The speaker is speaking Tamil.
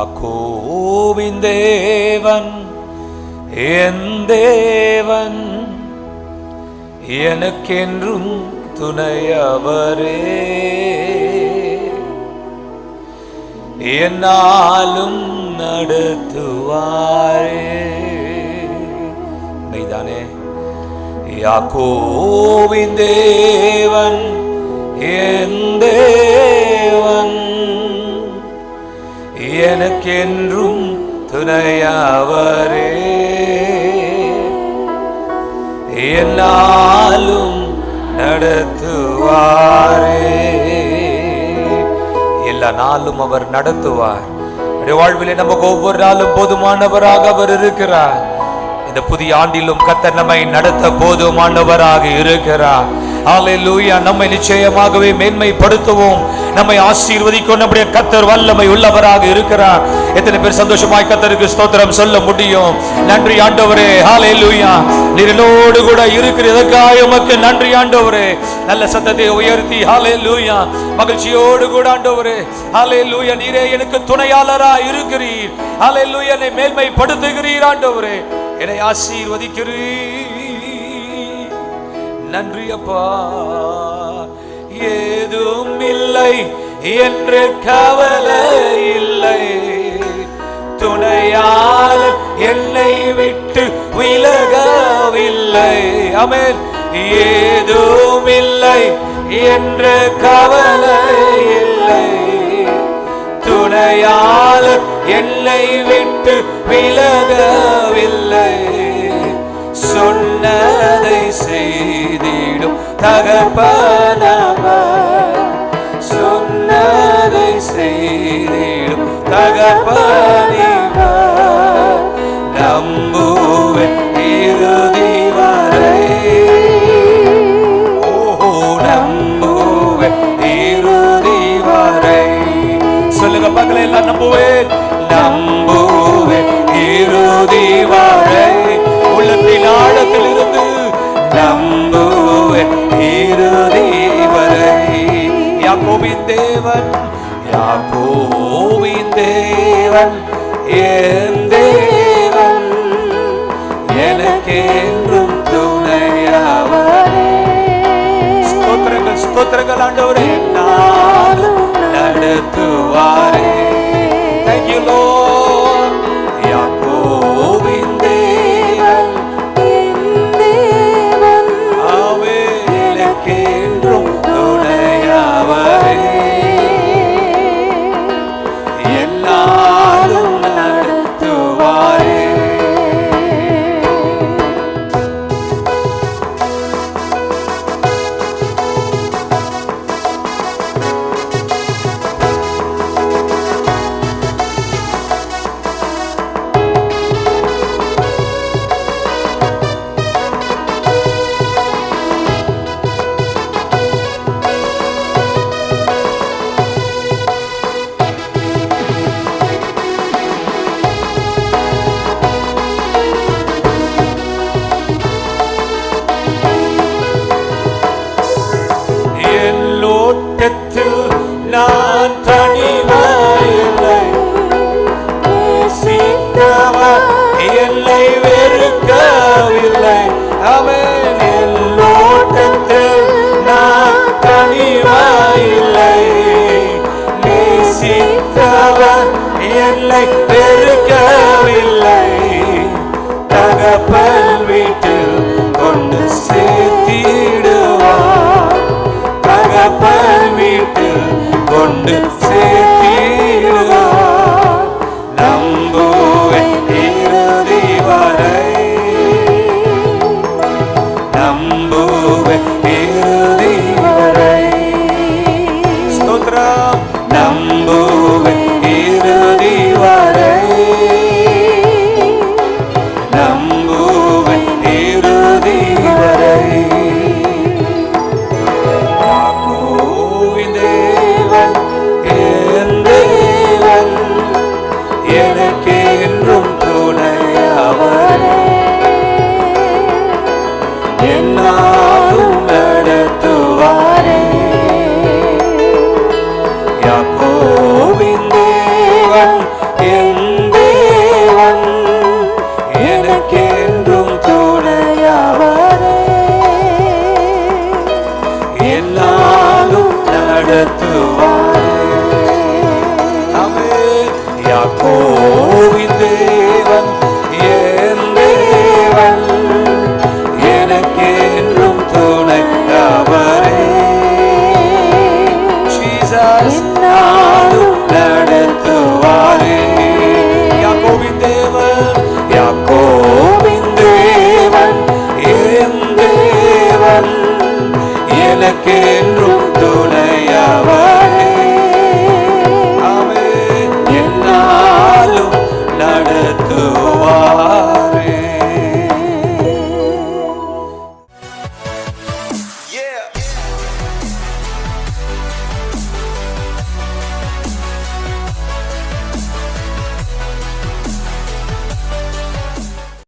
யாக்கோவின் தேவன் என் தேவன் எனக்கென்றும் துணையவரே. என்னாலும் நடத்துவாரே. நீதானே யாக்கோவின் தேவன் என் தேவன். எனக்கென்றும் துணையாவரே. எல்லாலும் நடத்துவாரே. எல்லா நாளும் அவர் நடத்துவார். வாழ்விலே நமக்கு ஒவ்வொரு நாளும் போதுமானவராக அவர் இருக்கிறார். இந்த புதிய ஆண்டிலும் கத்தர் நம்மை நடத்த போதுமானவராக இருக்கிறார். ஆலையிலூயா நம்மை நிச்சயமாகவே மேன்மைப்படுத்துவோம். நம்மை ஆசீர்வதிக்கும் நம்முடைய கத்தர் வல்லமை உள்ளவராக இருக்கிறார். எத்தனை பேர் சந்தோஷமாய் கத்தருக்கு ஸ்தோத்திரம் சொல்ல முடியும். நன்றி ஆண்டவரே. ஹாலே லூயா நிரலோடு கூட இருக்கிறதற்காக உமக்கு நன்றி ஆண்டவரே? நல்ல சத்தத்தை உயர்த்தி. ஹாலே லூயா மகிழ்ச்சியோடு கூட ஆண்டவரே. ஹalleluya நீரே எனக்கு துணையாளரா இருக்கிறீர். ஹalleluya என்னை மேன்மைப்படுத்துகிறீர் ஆண்டவரே. என்னை ஆசீர்வதிக்கிறீர். நன்றி அப்பா. ஏதும் இல்லை என்று கவலை இல்லை. துணையால் என்னை விட்டு விலகவில்லை. அமேன் ஏதும் இல்லை என்று கவலை இல்லை. துணையால் என்னை விட்டு விலகவில்லை. சொன்னதை செய்திடும் தகப்பனவர் தேவன் யாக்கோபின் தேவன் என் தேவன். எனக்கென்றும் துணையவரே. ஸ்தோத்திரங்கள் ஸ்தோத்திரங்கள் ஆண்டவரே. நாளும் நடத்துவாரே. கூட்டத்தில் நான் தனிவாயில்லை நேசித்தவர் என்னை வெறுக்கவில்லை. அவன் எல்லோட்டத்தில் நான் தனிவாயில்லை நேசித்தவர் என்னை வெறுக்கவில்லை. தகப்பன் கொண்டு சேர்த்திடுவார் Let the